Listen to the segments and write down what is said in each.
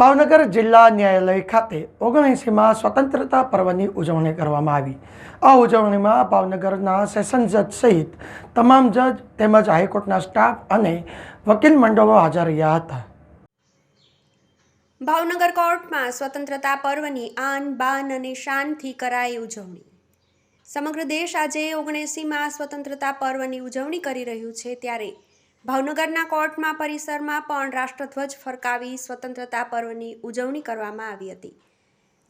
ભાવનગર જિલ્લા ન્યાયાલય ખાતે ઓગણએંસીમાં સ્વતંત્રતા પર્વની ઉજવણી કરવામાં આવી. આ ઉજવણીમાં ભાવનગરના સેશન જજ સહિત તમામ જજ તેમજ હાઈકોર્ટના સ્ટાફ અને વકીલ મંડળો હાજર રહ્યા હતા. ભાવનગર કોર્ટમાં સ્વતંત્રતા પર્વની આન, બાન અને શાનથી કરાઈ ઉજવણી. સમગ્ર દેશ આજે ઓગણએંસીમાં સ્વતંત્રતા પર્વની ઉજવણી કરી રહ્યું છે, ત્યારે ભાવનગરના કોર્ટમાં પરિસરમાં પણ રાષ્ટ્રધ્વજ ફરકાવી સ્વતંત્રતા પર્વની ઉજવણી કરવામાં આવી હતી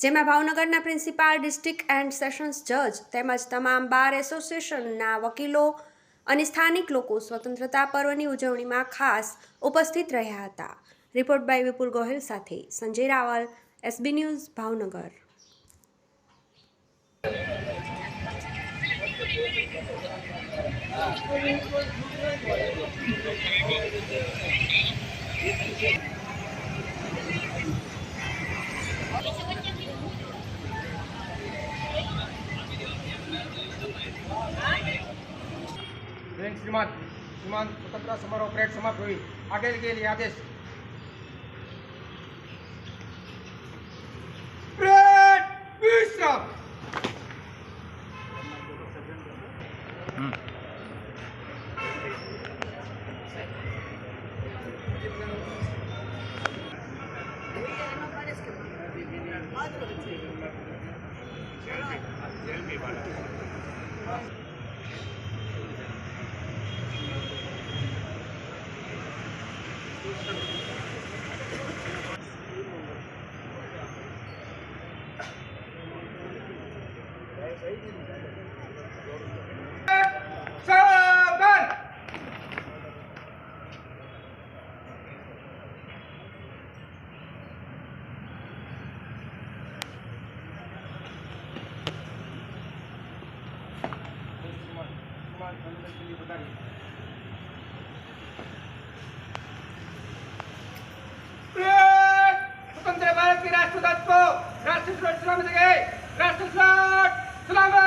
જેમાં ભાવનગરના પ્રિન્સિપાલ, ડિસ્ટ્રિક્ટ એન્ડ સેશન્સ જજ તેમજ તમામ બાર એસોસિએશનના વકીલો અને સ્થાનિક લોકો સ્વતંત્રતા પર્વની ઉજવણીમાં ખાસ ઉપસ્થિત રહ્યા હતા રિપોર્ટ બાય વિપુલ ગોહિલ સાથે Sanjay Raval SB news, Bhavnagar Thank you. શ્રીમાન શ્રીમાન સમારોહ પરેડ સમાપ્ત હોય આગળ ગયેલી આદેશ परेड! स्वतंत्र भारत के राष्ट्रध्वज को राष्ट्र फ्लैट सलामी देंगे राष्ट्र फ्लैट सलामी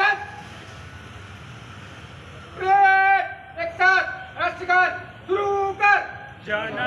दस परेड एक साथ राष्ट्रगान शुरू कर जनगण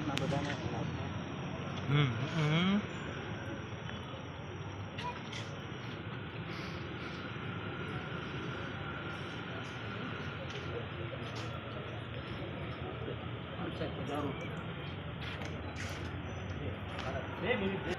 સ્ટાફના બધાને બે મિનિટ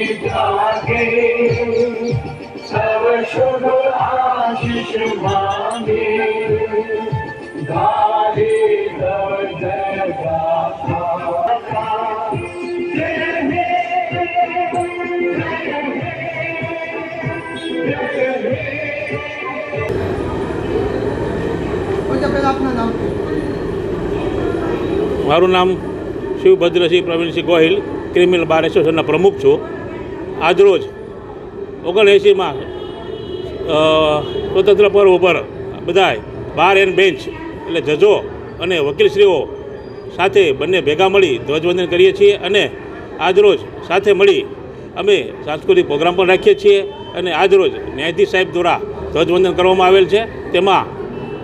મારું નામ શિવભદ્રસિંહ પ્રવીણસિંહ ગોહિલ, ક્રિમિનલ બાર એસોસિએશનના પ્રમુખ છું. આજરોજ ઓગણએંસીમાં સ્વતંત્ર પર્વ ઉપર બધાય બાર એન્ડ બેન્ચ એટલે જજો અને વકીલશ્રીઓ સાથે બંને ભેગા મળી ધ્વજવંદન કરીએ છીએ અને આજરોજ સાથે મળી અમે સાંસ્કૃતિક પ્રોગ્રામ પણ રાખીએ છીએ અને આજરોજ ન્યાયાધીશ સાહેબ દ્વારા ધ્વજવંદન કરવામાં આવેલ છે. તેમાં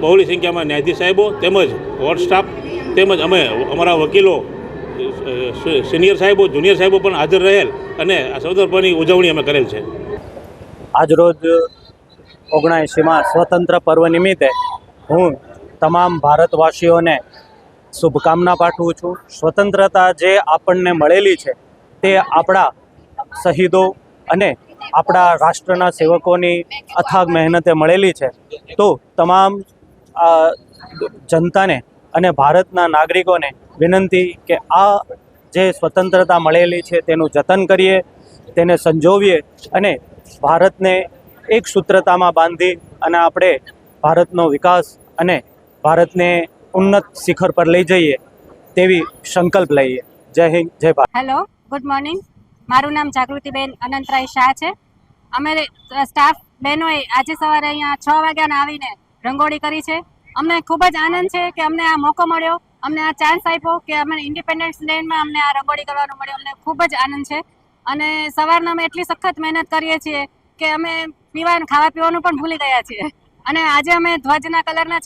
બહોળી સંખ્યામાં ન્યાયાધીશ સાહેબો તેમજ વોર્ડ સ્ટાફ તેમજ અમે અમારા વકીલો સિનિયર સાહેબો, જુનિયર સાહેબો પણ હાજર રહેલ અને આ સ્વતંત્ર ઉજવણી અમે કરેલ છે. આજરોજ ઓગણએંસીમાં સ્વતંત્ર પર્વ નિમિત્તે હું તમામ ભારતવાસીઓને શુભકામના પાઠવું છું. સ્વતંત્રતા જે આપણને મળેલી છે તે આપણા શહીદો અને આપણા રાષ્ટ્રના સેવકોની અથાગ મહેનતે મળેલી છે. તો તમામ જનતાને અને ભારતના નાગરિકોને વિનંતી કે આ જે સ્વતંત્રતા મળેલી છે તેનું જતન કરીએ, તેને સંજોવીએ અને ભારતને એક સૂત્રતામાં બાંધી અને આપણે ભારતનો વિકાસ અને ભારતને ઉન્નત શિખર પર લઈ જઈએ તેવી સંકલ્પ લઈએ. જય હિન્દ, જય ભારત. હેલો ગુડ મોર્નિંગ મારું નામ જાગૃતિબેન અનંતરાય શાહ છે. અમે સ્ટાફ બહેનોએ આજે સવારે અહીંયા છ વાગ્યાના આવીને રંગોળી કરી છે. અમને ખૂબ જ આનંદ છે કે અમને આ મોકો મળ્યો. અમને આ ચાન્સ આપ્યો કે અમે ઇન્ડિપેન્ડન્સ ડેમાં અમને આ રંગોળી કરવાનું મળ્યો. અમને ખૂબ જ આનંદ છે. અને સવારના અમે એટલી સખત મહેનત કરીએ છીએ કે અમે પીવાનું, ખાવા પીવાનું પણ ભૂલી ગયા છીએ. અને આજે અમે ધ્વજના કલરના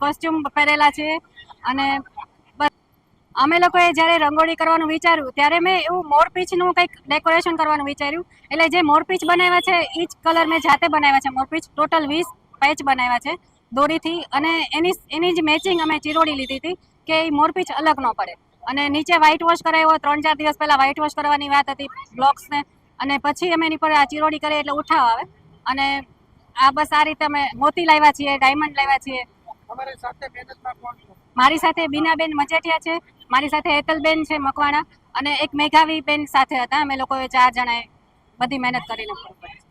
કોસ્ટ્યુમ પહેરેલા છે અને અમે લોકોએ જ્યારે રંગોળી કરવાનું વિચાર્યું, ત્યારે મેં એવું મોરપીચનું કંઈક ડેકોરેશન કરવાનું વિચાર્યું. એટલે જે મોરપીચ બનાવ્યા છે એ જ કલર મેં જાતે બનાવ્યા છે. મોરપીચ ટોટલ વીસ પેચ બનાવ્યા છે. દોરીથી અને એની એની જ મેચિંગ અમે ચીરોડી લીધી હતી કે એ મોરપીચ અલગ ન પડે. અને નીચે વ્હાઇટ વોશ કરાવ્યો ત્રણ ચાર દિવસ પહેલાં વ્હાઇટ વોશ કરવાની વાત હતી બ્લોક્સને. અને પછી અમે એની પર આ ચીરોડી કરીએ એટલે ઉઠાવ આવે. અને આ બસ આ રીતે અમે મોતી લાવ્યા છીએ ડાયમંડ લાવ્યા છીએ. મારી સાથે બીનાબેન મજેઠિયા છે મારી સાથે હેતલબેન છે મકવાણા અને એક મેઘાવી બેન સાથે હતા. અમે લોકોએ ચાર જણાએ બધી મહેનત કરી કર્યું